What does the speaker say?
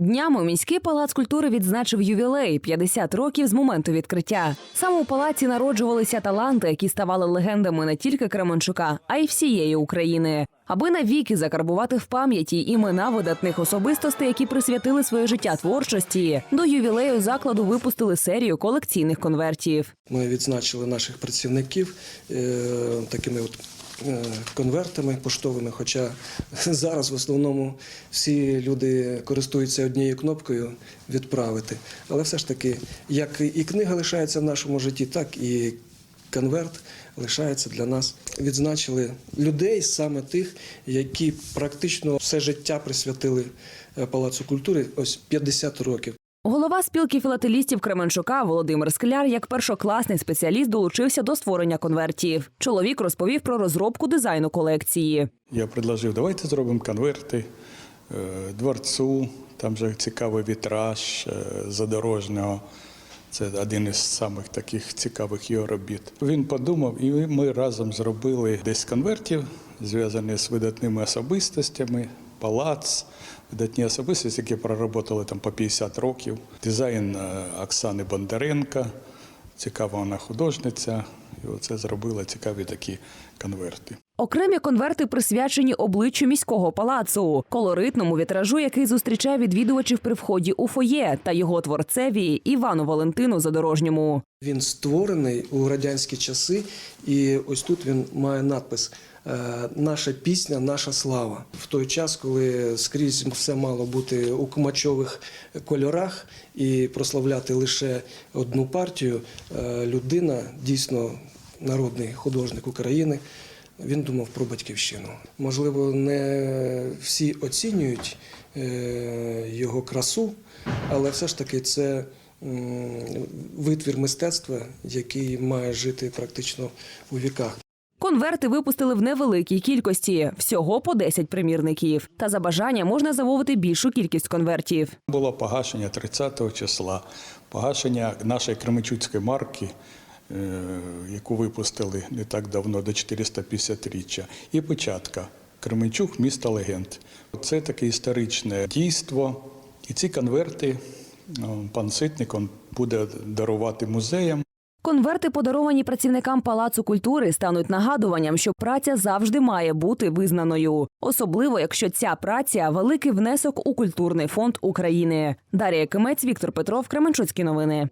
Днями міський палац культури відзначив ювілей 50 років з моменту відкриття. Саме у палаці народжувалися таланти, які ставали легендами не тільки Кременчука, а й всієї України. Аби навіки закарбувати в пам'яті імена видатних особистостей, які присвятили своє життя творчості. До ювілею закладу випустили серію колекційних конвертів. Ми відзначили наших працівників е, такими от конвертами поштовими. Хоча зараз в основному всі люди користуються однією кнопкою відправити. Але все ж таки, як і книга лишається в нашому житті, так і конверт лишається для нас. Відзначили людей саме тих, які практично все життя присвятили е, Палацу культури. Ось 50 років. Голова спілки філателістів Кременчука Володимир Скляр, як першокласний спеціаліст, долучився до створення конвертів. Чоловік розповів про розробку дизайну колекції. Я предложив, давайте зробимо конверти е, дворцу, там же цікавий вітраж е, задорожнього. Це один із самих таких цікавих його робіт. Він подумав, і ми разом зробили 10 конвертів, зв'язані з видатними особистостями, палац, видатні особистості, які проработали там по 50 років. Дизайн е, Оксани Бондаренка, цікава вона художниця. І оце зробила цікаві такі конверти. Окремі конверти присвячені обличчю міського палацу, колоритному вітражу, який зустрічає відвідувачів при вході у фоє, та його творцеві Івану Валентину Задорожньому. Він створений у радянські часи, і ось тут він має надпис е, Наша пісня, наша слава. В той час, коли скрізь все мало бути у кумачових кольорах і прославляти лише одну партію, е, людина дійсно народний художник України. Він думав про батьківщину. Можливо, не всі оцінюють е, його красу, але все ж таки це витвір мистецтва, який має жити практично у віках. Конверти випустили в невеликій кількості, всього по 10 примірників. Та за бажання можна замовити більшу кількість конвертів. Було погашення 30 числа, погашення нашої кременчуцької марки, яку випустили не так давно, до 450-річчя, і початка Кременчук місто легенд. Це таке історичне дійство. І ці конверти е, пан Ситник буде дарувати музеям. Конверти, подаровані працівникам палацу культури, стануть нагадуванням, що праця завжди має бути визнаною, особливо якщо ця праця великий внесок у культурний фонд України. Дар'я Кимець, Віктор Петров, Кременчуцькі новини.